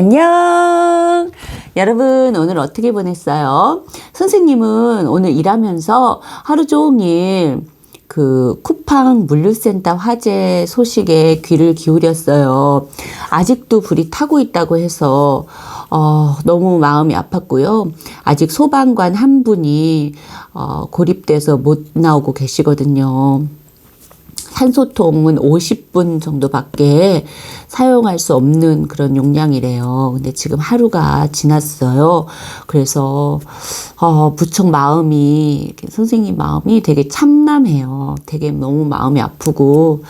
안녕! 여러분, 오늘 어떻게 보냈어요? 선생님은 오늘 일하면서 하루 종일 그 쿠팡 물류센터 화재 소식에 귀를 기울였어요. 아직도 불이 타고 있다고 해서 어, 너무 마음이 아팠고요. 아직 소방관 한 분이 어, 고립돼서 못 나오고 계시거든요. 산소통은 50분 정도밖에 사용할 수 없는 그런 용량이래요. 근데 지금 하루가 지났어요. 그래서 어, 부쩍 마음이 선생님 마음이 되게 참남해요. 되게 너무 마음이 아프고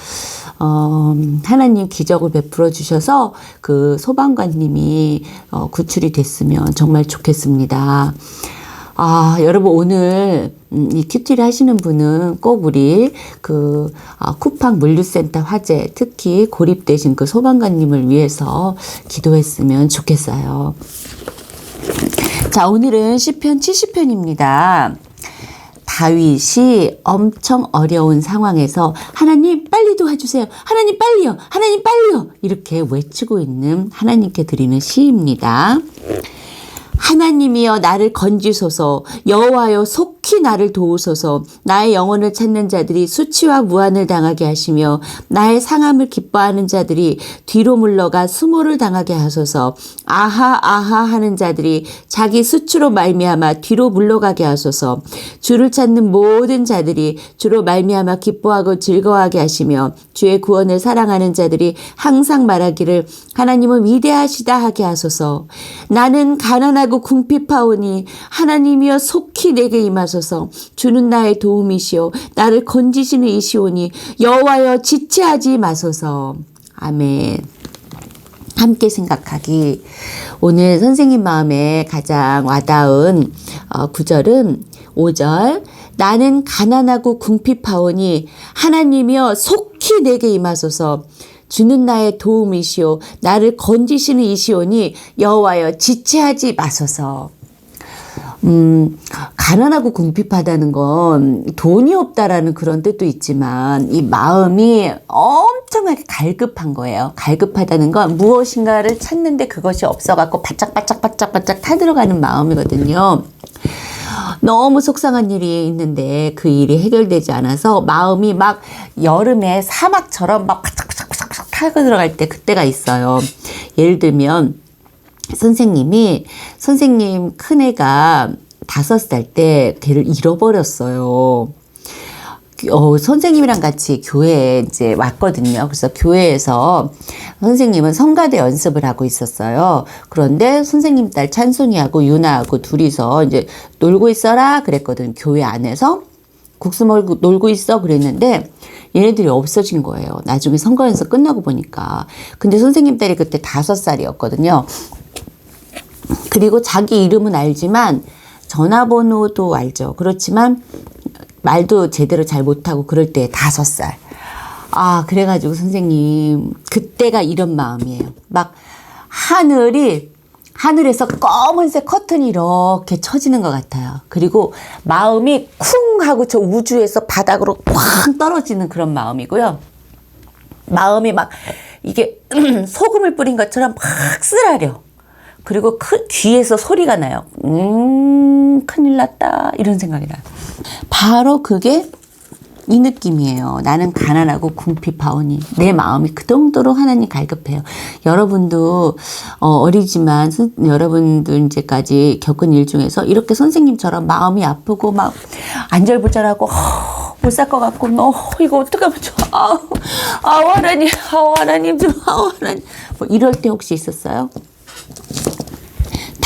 어, 하나님 기적을 베풀어 주셔서 그 소방관님이 어, 구출이 됐으면 정말 좋겠습니다. 아, 여러분 오늘 음, 이 큐티를 하시는 분은 꼭 우리 그 아, 쿠팡 물류센터 화재 특히 고립되신 그 소방관님을 위해서 기도했으면 좋겠어요. 자, 오늘은 시편 70편입니다. 다윗이 엄청 어려운 상황에서 하나님 빨리 도와주세요. 하나님 빨리요. 하나님 빨리요. 이렇게 외치고 있는 하나님께 드리는 시입니다. 하나님이여 나를 건지소서 여호와여 속 히 나를 도우소서. 나의 영혼을 찾는 자들이 수치와 무한을 당하게 하시며 나의 상함을 기뻐하는 자들이 뒤로 물러가 수모를 당하게 하소서. 아하 아하 하는 자들이 자기 수치로 말미암아 뒤로 물러가게 하소서. 주를 찾는 모든 자들이 주로 말미암아 기뻐하고 즐거워하게 하시며 주의 구원을 사랑하는 자들이 항상 말하기를 하나님은 위대하시다 하게 하소서. 나는 가난하고 궁핍하오니 하나님이여 속히 내게 임하소서 주는 나의 도움이시오. 나를 건지시는 이시오니 여호와여 지체하지 마소서. 아멘. 함께 생각하기. 오늘 선생님 마음에 가장 와닿은 어, 구절은 5절. 나는 가난하고 궁핍하오니 하나님이여 속히 내게 임하소서. 주는 나의 도움이시오. 나를 건지시는 이시오니 여호와여 지체하지 마소서. 음, 가난하고 궁핍하다는 건 돈이 없다라는 그런 뜻도 있지만 이 마음이 엄청나게 갈급한 거예요. 갈급하다는 건 무엇인가를 찾는데 그것이 없어갖고 바짝바짝바짝바짝 타들어가는 마음이거든요. 너무 속상한 일이 있는데 그 일이 해결되지 않아서 마음이 막 여름에 사막처럼 막 바짝바짝바짝 타고 들어갈 때 그때가 있어요. 예를 들면 선생님이 선생님 큰애가 다섯 살 때 걔를 잃어버렸어요. 어, 선생님이랑 같이 교회에 이제 왔거든요. 그래서 교회에서 선생님은 성가대 연습을 하고 있었어요. 그런데 선생님 딸 찬순이하고 유나하고 둘이서 이제 놀고 있어라 그랬거든. 교회 안에서. 국수 먹고 놀고 있어 그랬는데 얘네들이 없어진 거예요. 나중에 선거 연습 끝나고 보니까. 근데 선생님 딸이 그때 다섯 살이었거든요. 그리고 자기 이름은 알지만 전화번호도 알죠. 그렇지만 말도 제대로 잘 못하고 그럴 때 다섯 살. 아, 그래가지고 선생님, 그때가 이런 마음이에요. 막 하늘이, 하늘에서 검은색 커튼이 이렇게 쳐지는 것 같아요. 그리고 마음이 쿵 하고 저 우주에서 바닥으로 쾅 떨어지는 그런 마음이고요. 마음이 막 이게 소금을 뿌린 것처럼 막 쓰라려. 그리고 큰 귀에서 소리가 나요. 음, 큰일 났다. 이런 생각이 나요. 바로 그게 이 느낌이에요. 나는 가난하고 궁핍하오니 내 마음이 그 정도로 하나님 갈급해요. 여러분도 어, 리지만 여러분들 이제까지 겪은 일 중에서 이렇게 선생님처럼 마음이 아프고 막 안절부절하고 못살것 같고 너 이거 어떡하면 좋아. 아, 아 하나님, 아 하나님 좀, 아 하나님. 뭐 이럴 때 혹시 있었어요?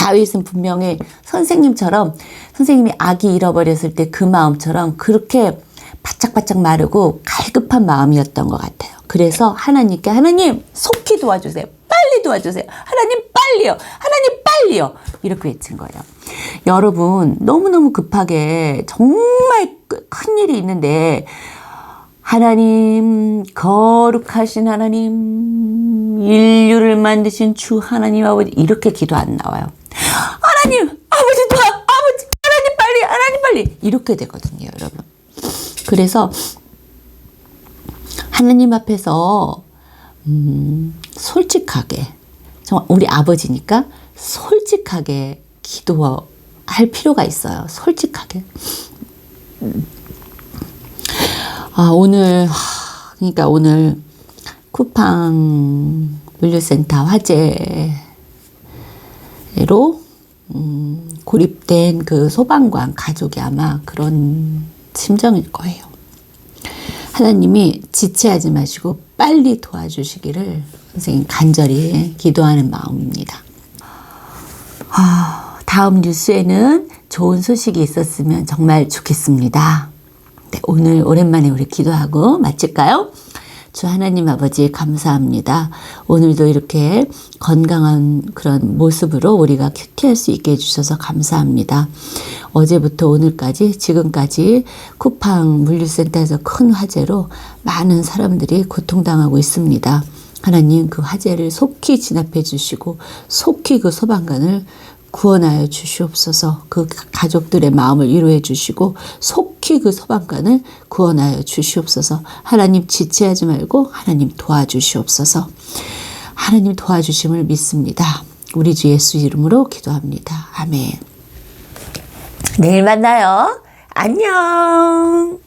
다윗은 분명히 선생님처럼 선생님이 아기 잃어버렸을 때 그 마음처럼 그렇게 바짝바짝 마르고 갈급한 마음이었던 것 같아요. 그래서 하나님께 하나님 속히 도와주세요. 빨리 도와주세요. 하나님 빨리요. 하나님 빨리요. 이렇게 외친 거예요. 여러분 너무너무 급하게 정말 큰 일이 있는데 하나님, 거룩하신 하나님, 인류를 만드신 주 하나님 아버지, 이렇게 기도 안 나와요. 하나님, 아버지 도와, 아버지, 하나님 빨리, 하나님 빨리. 이렇게 되거든요, 여러분. 그래서 하나님 앞에서, 음, 솔직하게, 정말 우리 아버지니까 솔직하게 기도할 필요가 있어요. 솔직하게. 아, 오늘, 하, 그러니까 오늘 쿠팡 물류센터 화재로 음, 고립된 그 소방관 가족이 아마 그런 심정일 거예요. 하나님이 지체하지 마시고 빨리 도와주시기를 선생님 간절히 기도하는 마음입니다. 아, 다음 뉴스에는 좋은 소식이 있었으면 정말 좋겠습니다. 네, 오늘 오랜만에 우리 기도하고 마칠까요? 주 하나님 아버지 감사합니다. 오늘도 이렇게 건강한 그런 모습으로 우리가 큐티할 수 있게 해주셔서 감사합니다. 어제부터 오늘까지 지금까지 쿠팡 물류센터에서 큰 화재로 많은 사람들이 고통당하고 있습니다. 하나님 그 화재를 속히 진압해 주시고 속히 그 소방관을 구원하여 주시옵소서 그 가족들의 마음을 위로해 주시고 속히 그 소방관을 구원하여 주시옵소서 하나님 지체하지 말고 하나님 도와주시옵소서 하나님 도와주심을 믿습니다. 우리 주 예수 이름으로 기도합니다. 아멘. 내일 만나요. 안녕.